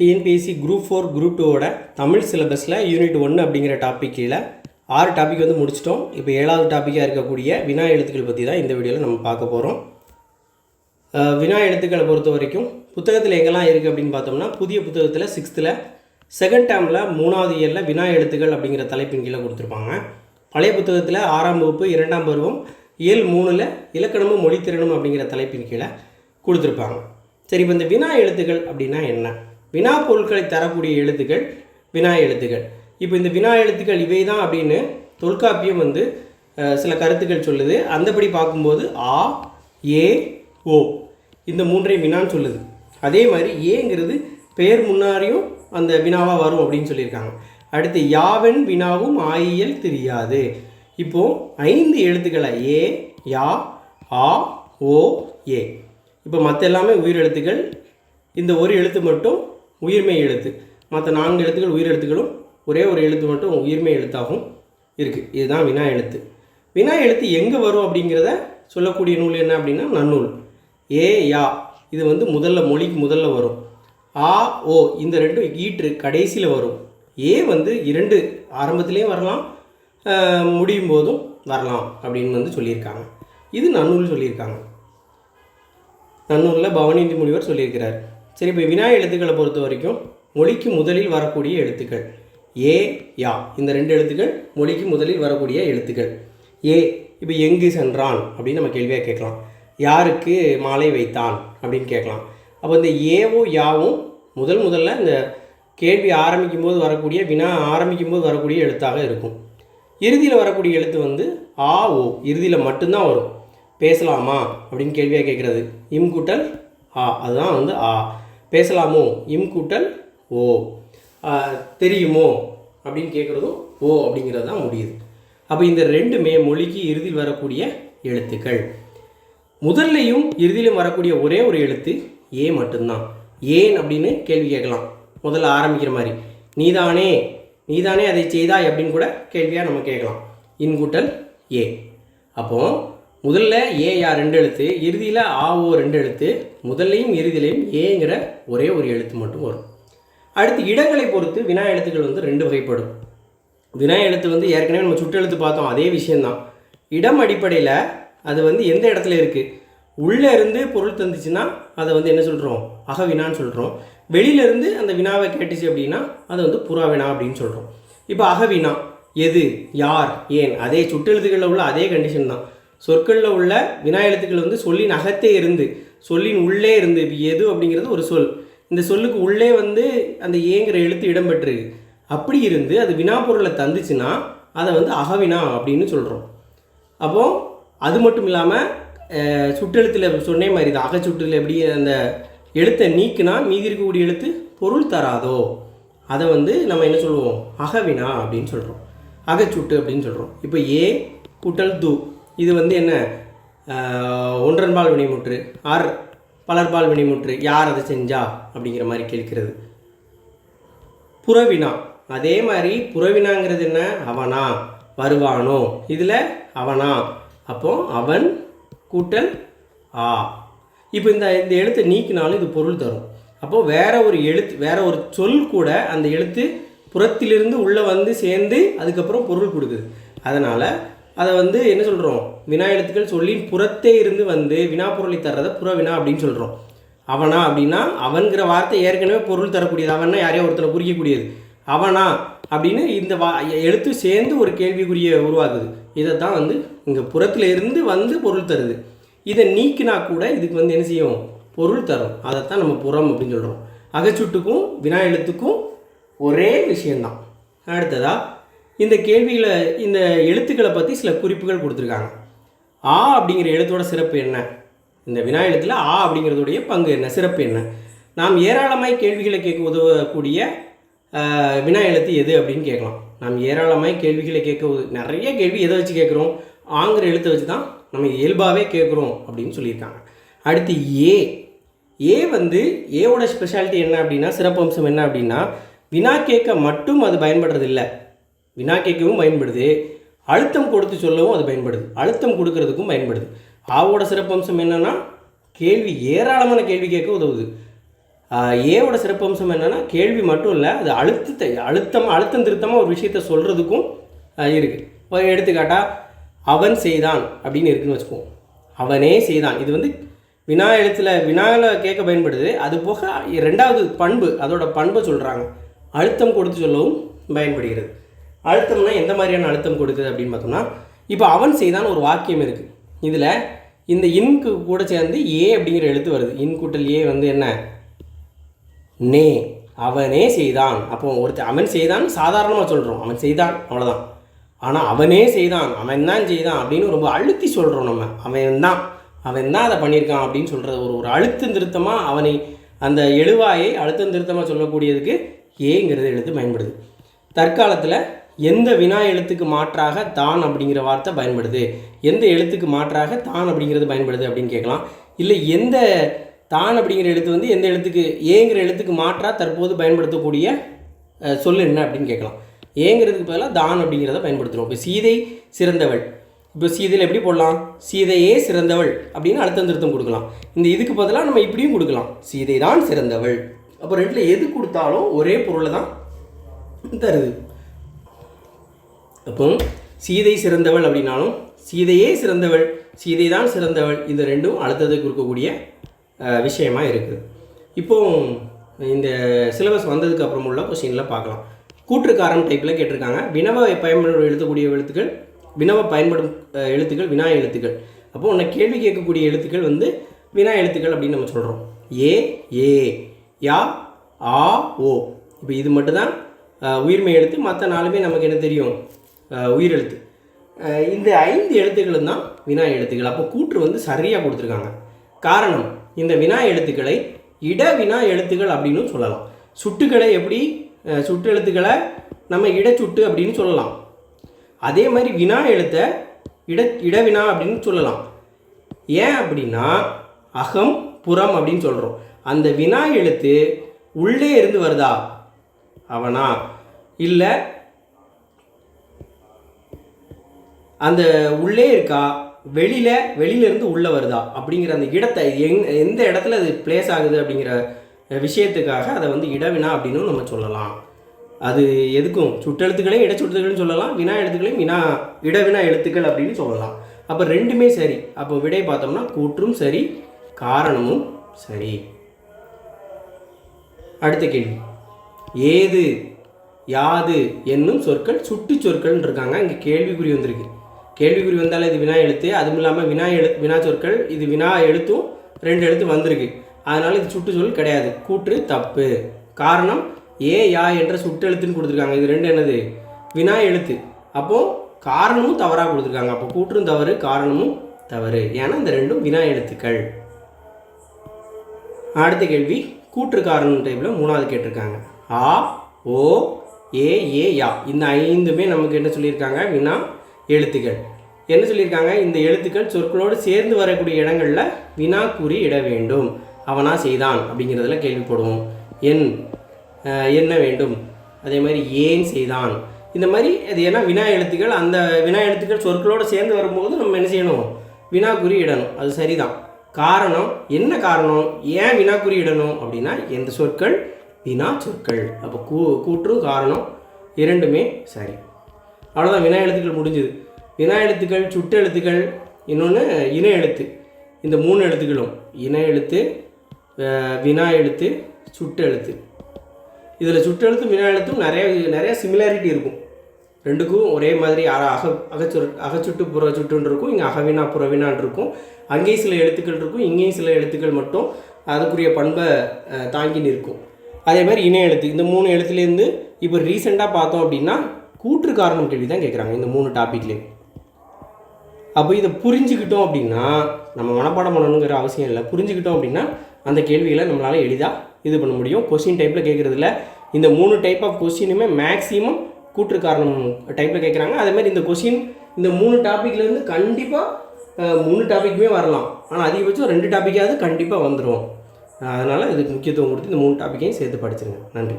TNPSC group four group டூவோட தமிழ் சிலபஸில் unit ஒன்று அப்படிங்கிற டாபிக் கீழே ஆறு டாபிக் வந்து முடிச்சிட்டோம். இப்போ ஏழாவது டாப்பிக்காக இருக்கக்கூடிய வினா எழுத்துக்கள் பற்றி தான் இந்த வீடியோவில் நம்ம பார்க்க போகிறோம் வினா எழுத்துக்களை பொறுத்த வரைக்கும் புத்தகத்தில் எங்கெல்லாம் இருக்குது அப்படின்னு பார்த்தோம்னா புதிய புத்தகத்தில் சிக்ஸ்த்தில் செகண்ட் டேர்மில் மூணாவது இயரில் வினா எழுத்துக்கள் அப்படிங்கிற தலைப்பின் கீழே கொடுத்துருப்பாங்க. பழைய புத்தகத்தில் ஆறாம் வகுப்பு இரண்டாம் பருவம் இயல் மூணில் இலக்கணமும் மொழித்திறனும் அப்படிங்கிற தலைப்பின் கீழே கொடுத்துருப்பாங்க. சரி இப்போ இந்த வினா எழுத்துக்கள் அப்படின்னா என்ன? வினா பொருட்களை தரக்கூடிய எழுத்துக்கள் வினா எழுத்துக்கள். இப்போ இந்த வினா எழுத்துக்கள் இவை தான் அப்படின்னு தொல்காப்பியம் வந்து சில கருத்துக்கள் சொல்லுது. அந்தபடி பார்க்கும்போது ஆ ஏ ஓ. இந்த மூன்றையும் வினான்னு சொல்லுது. அதே மாதிரி ஏங்கிறது பெயர் முன்னாரியும் அந்த வினாவாக வரும் அப்படின்னு சொல்லியிருக்காங்க. அடுத்து யாவென் வினாவும் ஆயியல் தெரியாது. இப்போ ஐந்து எழுத்துக்களை ஏ யா ஆ ஓ ஏ. இப்போ மற்ற எல்லாமே உயிரெழுத்துக்கள் இந்த ஒரு எழுத்து மட்டும் உயிர்மெய் எழுத்து. மற்ற நான்கு எழுத்துக்கள் உயிரெழுத்துக்களும் ஒரே ஒரு எழுத்து மட்டும் உயிர்மெய் எழுத்தாகவும் இருக்குது இதுதான் வினா எழுத்து. வினா எழுத்து எங்கே வரும் அப்படிங்கிறத சொல்லக்கூடிய நூல் என்ன அப்படின்னா நன்னூல். ஏ யா. இது வந்து முதல்ல மொழிக்கு முதல்ல வரும். ஆ ஓ. இந்த ரெண்டும் ஈற்று கடைசியில் வரும். ஏ வந்து இரண்டு ஆரம்பத்திலையும் வரலாம் முடியும் போதும் வரலாம் அப்படின்னு வந்து சொல்லியிருக்காங்க. இது நன்னூல் சொல்லியிருக்காங்க. நன்னூரில் பவனிந்தி முனிவர் சொல்லியிருக்கிறார். சரி இப்போ வினா எழுத்துக்களை பொறுத்த வரைக்கும் மொழிக்கு முதலில் வரக்கூடிய எழுத்துக்கள். ஏ யா. இந்த ரெண்டு எழுத்துக்கள் மொழிக்கு முதலில் வரக்கூடிய எழுத்துக்கள். ஏ இப்போ எங்கு சென்றான்? அப்படின்னு நம்ம கேள்வியாக கேட்கலாம். யாருக்கு மாலை வைத்தான்? அப்படின்னு கேட்கலாம். அப்போ இந்த ஏவோ யாவும் முதல் முதல்ல இந்த கேள்வி ஆரம்பிக்கும் போது வரக்கூடிய வினா ஆரம்பிக்கும் போது வரக்கூடிய எழுத்தாக இருக்கும். இறுதியில் வரக்கூடிய எழுத்து வந்து ஆ ஓ. இறுதியில் மட்டும்தான் வரும். பேசலாமா? அப்படின்னு கேள்வியாக கேட்குறது. இம் கூட்டல் ஆ அதுதான் வந்து ஆ. பேசலாமோ? இம் கூட்டல் ஓ. தெரியுமோ? அப்படின்னு கேட்குறதும் ஓ அப்படிங்கிறது தான் முடியுது. அப்போ இந்த ரெண்டுமே மொழிக்கு இறுதியில் வரக்கூடிய எழுத்துக்கள். முதல்லையும் இறுதியிலும் வரக்கூடிய ஒரே ஒரு எழுத்து ஏ மட்டும்தான். ஏன் அப்படின்னு கேள்வி கேட்கலாம். முதல்ல ஆரம்பிக்கிற மாதிரி. நீதானே? நீதானே அதை செய்தாய் அப்படின்னு கூட கேள்வியாக நம்ம கேட்கலாம். இன்கூட்டல் ஏ. அப்போ முதல்ல ஏ ரெண்டு எழுத்து இறுதியில் ஆ ஓ ரெண்டு எழுத்து. முதல்லையும் இறுதியிலையும் ஏங்கிற ஒரே ஒரு எழுத்து மட்டும் வரும். அடுத்து இடங்களை பொறுத்து வினா எழுத்துக்கள் வந்து ரெண்டு வகைப்படும். வினா எழுத்து வந்து ஏற்கனவே நம்ம சுட்டெழுத்து பார்த்தோம் அதே விஷயந்தான் இடம் அடிப்படையில் அது வந்து எந்த இடத்துல இருக்குது உள்ளே இருந்து பொருள் தந்துச்சுன்னா அதை வந்து என்ன சொல்கிறோம் அகவினான்னு சொல்கிறோம் வெளியிலேருந்து அந்த வினாவை கேட்டுச்சு அப்படின்னா அதை வந்து புறா வினா அப்படின்னு சொல்கிறோம் இப்போ அகவினா எது யார் ஏன்? அதே சுட்டெழுத்துக்களில் உள்ள அதே கண்டிஷன் தான். சொற்களில் உள்ள வினா எழுத்துக்கள் வந்து சொல்லின் அகத்தே இருந்து சொல்லின் உள்ளே இருந்து இப்போ எது அப்படிங்கிறது ஒரு சொல். இந்த சொல்லுக்கு உள்ளே வந்து அந்த ஏங்கிற எழுத்து இடம்பெற்றிருக்கு அப்படி இருந்து அது வினா பொருளை தந்துச்சுன்னா அதை வந்து அகவினா அப்படின்னு சொல்கிறோம் அப்போ அது மட்டும் இல்லாமல் சுட்டெழுத்தில் சொன்னே மாதிரி தான். அகச்சுட்டில் எப்படி அந்த எழுத்தை நீக்குனா மீதி இருக்கக்கூடிய எழுத்து பொருள் தராதோ அதை வந்து நம்ம என்ன சொல்லுவோம்? அகவினா அப்படின்னு சொல்கிறோம் அகச்சுட்டு அப்படின்னு சொல்கிறோம் இப்போ ஏ கூட்டல் து இது வந்து என்ன? ஒன்றன்பால் வினைமுற்று. ஆர் பலர்பால் வினைமுற்று. யார் அதை செஞ்சா? அப்படிங்கிற மாதிரி கேட்கிறது. புறவினா. அதே மாதிரி புறவினாங்கிறது என்ன? அவனா. வருவானோ? இதில் அவனா. அப்போ அவன் கூட்டல் ஆ. இப்போ இந்த இந்த எழுத்தை நீக்கினாலும் இது பொருள் தரும். அப்போது வேற ஒரு எழுத்து வேற ஒரு சொல் கூட அந்த எழுத்து புறத்திலிருந்து உள்ளே வந்து சேர்ந்து அதுக்கப்புறம் பொருள் கொடுக்குது. அதனால் அதை வந்து என்ன சொல்கிறோம் வினா எழுத்துக்கள் சொல்லின் புறத்தே இருந்து வந்து வினா பொருளை தர்றதை புறவினா அப்படின்னு சொல்கிறோம் அவனா அப்படின்னா அவன்கிற வார்த்தை ஏற்கனவே பொருள் தரக்கூடியது. அவன்னா யாரையோ ஒருத்தனை குறிக்கக்கூடியது. அவனா அப்படின்னு இந்த வா எழுத்து சேர்ந்து ஒரு கேள்விக்குரிய உருவாக்குது. இதை தான் வந்து இங்கே புறத்தில் இருந்து வந்து பொருள் தருது. இதை நீக்கினா கூட இதுக்கு வந்து என்ன செய்யும்? பொருள் தரும். அதைத்தான் நம்ம புறம் அப்படின்னு சொல்கிறோம் அகச்சுட்டுக்கும் வினா எழுத்துக்கும் ஒரே விஷயந்தான் அடுத்ததாக இந்த கேள்வியில் இந்த எழுத்துக்களை பற்றி சில குறிப்புகள் கொடுத்துருக்காங்க. ஆ அப்படிங்கிற எழுத்தோட சிறப்பு என்ன? இந்த வினா எழுத்தில் ஆ அப்படிங்கிறதுடைய பங்கு என்ன? சிறப்பு என்ன? நாம் ஏராளமாய் கேள்விகளை கேட்க உதவக்கூடிய வினா எழுத்து எது அப்படின்னு கேட்கலாம். நாம் ஏராளமாய் கேள்விகளை கேட்க உத- நிறைய கேள்வி எதை வச்சு கேட்குறோம்? ஆங்கிற எழுத்தை வச்சு தான் நம்ம இயல்பாகவே கேட்குறோம் அப்படின்னு சொல்லியிருக்காங்க. அடுத்து ஏ. ஏ வந்து ஏவோட ஸ்பெஷாலிட்டி என்ன அப்படின்னா சிறப்பம்சம் என்ன அப்படின்னா வினா கேட்க மட்டும் அது பயன்படுறதில்லை. வினா கேட்கவும் பயன்படுது. அழுத்தம் கொடுத்து சொல்லவும் அது பயன்படுது. அழுத்தம் கொடுக்கறதுக்கும் பயன்படுது. ஆவோட சிறப்பம்சம் என்னன்னா கேள்வி ஏராளமான கேள்வி கேட்க உதவுது. ஏவோட சிறப்பம்சம் என்னென்னா கேள்வி மட்டும் இல்லை அது அழுத்தத்தை அழுத்தம் அழுத்தம் திருத்தமாக ஒரு விஷயத்த சொல்கிறதுக்கும் இருக்குது எடுத்துக்காட்டால் அவன் செய்தான் அப்படின்னு இருக்குன்னு வச்சுக்குவோம். அவனே செய்தான். இது வந்து வினா எழுத்தில் வினாவில் கேட்க பயன்படுது. அது போக ரெண்டாவது பண்பு அதோட பண்பை சொல்கிறாங்க அழுத்தம் கொடுத்து சொல்லவும் பயன்படுகிறது. அழுத்தம்னா எந்த மாதிரியான அழுத்தம் கொடுக்குது அப்படின்னு பார்த்தோம்னா இப்போ அவன் செய்தான் ஒரு வாக்கியம் இருக்குது இதில் இந்த இன்க்கு கூட சேர்ந்து ஏ அப்படிங்கிற எழுத்து வருது. இன் கூட்டல் ஏ வந்து என்ன? நே. அவனே செய்தான். அப்போ ஒருத்தர் அவன் செய்தான் சாதாரணமாக சொல்கிறோம் அவன் செய்தான் அவ்வளோதான் ஆனால் அவனே செய்தான் அவன் தான் செய்தான் அப்படின்னு ரொம்ப அழுத்தி சொல்கிறோம் நம்ம. அவன் தான் அவன் தான் அதை பண்ணியிருக்கான் அப்படின்னு சொல்கிறது ஒரு ஒரு அழுத்தம் திருத்தமாக அவனை அந்த எழுவாயை அழுத்தம் திருத்தமாக சொல்லக்கூடியதுக்கு ஏங்கிறது எழுத்து பயன்படுது. தற்காலத்தில் எந்த வினா எழுத்துக்கு மாற்றாக தான் அப்படிங்கிற வார்த்தை பயன்படுது. எந்த எழுத்துக்கு மாற்றாக தான் அப்படிங்கிறது பயன்படுது அப்படின்னு கேட்கலாம். இல்லை எந்த தான் அப்படிங்கிற எழுத்து வந்து எந்த எழுத்துக்கு ஏங்கிற எழுத்துக்கு மாற்றாக தற்போது பயன்படுத்தக்கூடிய சொல் என்ன அப்படின்னு கேட்கலாம். ஏங்கிறதுக்கு பதிலாக தான் அப்படிங்கிறத பயன்படுத்துகிறோம் இப்போ சீதை சிறந்தவள். இப்போ சீதையில் எப்படி போடலாம்? சீதையே சிறந்தவள் அப்படின்னு அழுத்தம் திருத்தம் கொடுக்கலாம். இந்த இதுக்கு பதிலாக நம்ம இப்படியும் கொடுக்கலாம். சீதை தான் சிறந்தவள். அப்போ ரெண்டில் எது கொடுத்தாலும் ஒரே பொருளை தான் தருது. அப்போ சீதை சிறந்தவள் அப்படின்னாலும் சீதையே சிறந்தவள் சீதை தான் சிறந்தவள் இந்த ரெண்டும் அழுத்தத்தை கொடுக்கக்கூடிய விஷயமாக இருக்குது. இப்போது இந்த சிலபஸ் வந்ததுக்கு அப்புறம் உள்ள கொஸ்டினில் பார்க்கலாம் கூற்றுக்காரன் டைப்பில் கேட்டிருக்காங்க. வினவை பயன்படும் எழுதக்கூடிய எழுத்துக்கள் வினவை பயன்படும் எழுத்துக்கள் வினா எழுத்துக்கள். அப்போது உன்னை கேள்வி கேட்கக்கூடிய எழுத்துக்கள் வந்து வினா எழுத்துக்கள் அப்படின்னு நம்ம சொல்கிறோம் ஏ ஏ யா ஆ ஓ. இப்போ இது மட்டும்தான் உயிர்மை உயிர்மெய் எழுத்து மற்ற நாளுமே நமக்கு என்ன தெரியும்? உயிரெழுத்து. இந்த ஐந்து எழுத்துக்களும் தான் வினா எழுத்துக்கள். அப்போ கூற்று வந்து சரியாக கொடுத்துருக்காங்க. காரணம் இந்த வினா எழுத்துக்களை இட வினா எழுத்துக்கள் அப்படின்னு சொல்லலாம். சுட்டுக்களை எப்படி சுட்டு எழுத்துக்களை நம்ம இடச்சுட்டு அப்படின்னு சொல்லலாம். அதே மாதிரி வினா எழுத்தை இட இடவினா அப்படின்னு சொல்லலாம். ஏன் அப்படின்னா அகம் புறம் அப்படின்னு சொல்கிறோம் அந்த வினா எழுத்து உள்ளே இருந்து வருதா? அவனா? இல்லை அந்த உள்ளே இருக்கா? வெளியில் வெளியிலேருந்து உள்ளே வருதா? அப்படிங்கிற அந்த இடத்தை எங் எந்த இடத்துல அது பிளேஸ் ஆகுது அப்படிங்கிற விஷயத்துக்காக அதை வந்து இடவினா அப்படின்னு நம்ம சொல்லலாம். அது எதுக்கும்? சுட்டெழுத்துக்களையும் இடச்சுட்டுகள்னு சொல்லலாம். வினா எழுத்துக்களையும் வினா இடவினா எழுத்துக்கள் அப்படின்னு சொல்லலாம். அப்போ ரெண்டுமே சரி. அப்போ விடை பார்த்தோம்னா கூற்றும் சரி காரணமும் சரி. அடுத்த கேள்வி. ஏது யாது என்னும் சொற்கள் சுட்டு சொற்கள்னு இருக்காங்க. இங்கே கேள்விக்குறி வந்திருக்கு. கேள்விக்குறி வந்தாலே இது வினா எழுத்து. அதுவும் இல்லாமல் வினா எழு வினா சொற்கள் இது வினா எழுத்தும் ரெண்டு எழுத்து வந்திருக்கு. அதனால் இது சுட்டு சொல் கிடையாது. கூற்று தப்பு. காரணம் ஏ யா என்ற சுட்டெழுத்துன்னு கொடுத்துருக்காங்க. இது ரெண்டு என்னது? வினா எழுத்து. அப்போது காரணமும் தவறாக கொடுத்துருக்காங்க. அப்போ கூற்றும் தவறு காரணமும் தவறு. ஏன்னா இந்த ரெண்டும் வினா எழுத்துக்கள். அடுத்த கேள்வி. கூற்று காரணம் டைப்பில் மூணாவது கேட்டிருக்காங்க. ஆ ஓ ஏ ஏ யா. இந்த ஐந்துமே நமக்கு என்ன சொல்லியிருக்காங்க? வினா எழுத்துக்கள். என்ன சொல்லியிருக்காங்க? இந்த எழுத்துக்கள் சொற்களோடு சேர்ந்து வரக்கூடிய இடங்களில் வினா கூறி இட வேண்டும். அவனா செய்தான் அப்படிங்கிறதுல கேள்வி போடுவோம். என் என்ன வேண்டும்? அதே மாதிரி ஏன் செய்தான்? இந்த மாதிரி அது ஏன்னா வினா எழுத்துக்கள் அந்த வினா எழுத்துக்கள் சொற்களோடு சேர்ந்து வரும்போது நம்ம என்ன செய்யணும்? வினா குறி இடணும். அது சரிதான். காரணம் என்ன காரணம்? ஏன் வினா குறி இடணும் அப்படின்னா எந்த சொற்கள்? வினா சொற்கள். அப்போ கூ கூற்றும் காரணம் இரண்டுமே சரி. அவ்வளோதான் வினா எழுத்துக்கள் முடிஞ்சுது. வினா எழுத்துக்கள் சுட்டு எழுத்துக்கள் இன்னொன்று இன எழுத்து. இந்த மூணு எழுத்துக்களும் இன எழுத்து வினா எழுத்து சுட்டு எழுத்து. இதில் சுட்டெழுத்தும் வினா எழுத்தும் நிறைய நிறைய சிமிலாரிட்டி இருக்கும். ரெண்டுக்கும் ஒரே மாதிரி அக அக அகச்சுரு அகச்சுட்டு புற சுட்டுன்னு இருக்கும். இங்கே அகவினா புறவினான் இருக்கும். அங்கேயும் சில எழுத்துக்கள் இருக்கும். இங்கேயும் சில எழுத்துக்கள் மட்டும் அதுக்குரிய பண்பை தாங்கி நிற்கும். அதே மாதிரி இன எழுத்து. இந்த மூணு எழுத்துலேருந்து இப்போ ரீசெண்டாக பார்த்தோம் அப்படின்னா கூற்று காரணம் கேள்வி தான் கேட்குறாங்க இந்த மூணு டாப்பிக்லேயும் அப்போ இதை புரிஞ்சுக்கிட்டோம் அப்படின்னா நம்ம மனப்பாடம் பண்ணணுங்கிற அவசியம் இல்லை. புரிஞ்சுக்கிட்டோம் அப்படின்னா அந்த கேள்விகளை நம்மளால் எளிதாக இது பண்ண முடியும். கொஸ்டின் டைப்பில் கேட்குறதுல இந்த மூணு டைப் ஆஃப் கொஸ்டினுமே மேக்ஸிமம் கூற்று காரணம் டைப்பில் கேட்குறாங்க அதேமாதிரி இந்த கொஸ்டின் இந்த மூணு டாப்பிக்லேருந்து கண்டிப்பாக மூணு டாப்பிக்குமே வரலாம். ஆனால் அதிகபட்சம் ரெண்டு டாப்பிக்காவது கண்டிப்பாக வந்துடும் அதனால் இதுக்கு முக்கியத்துவம் கொடுத்து இந்த மூணு டாப்பிக்கையும் சேர்த்து படிச்சிருங்க. நன்றி.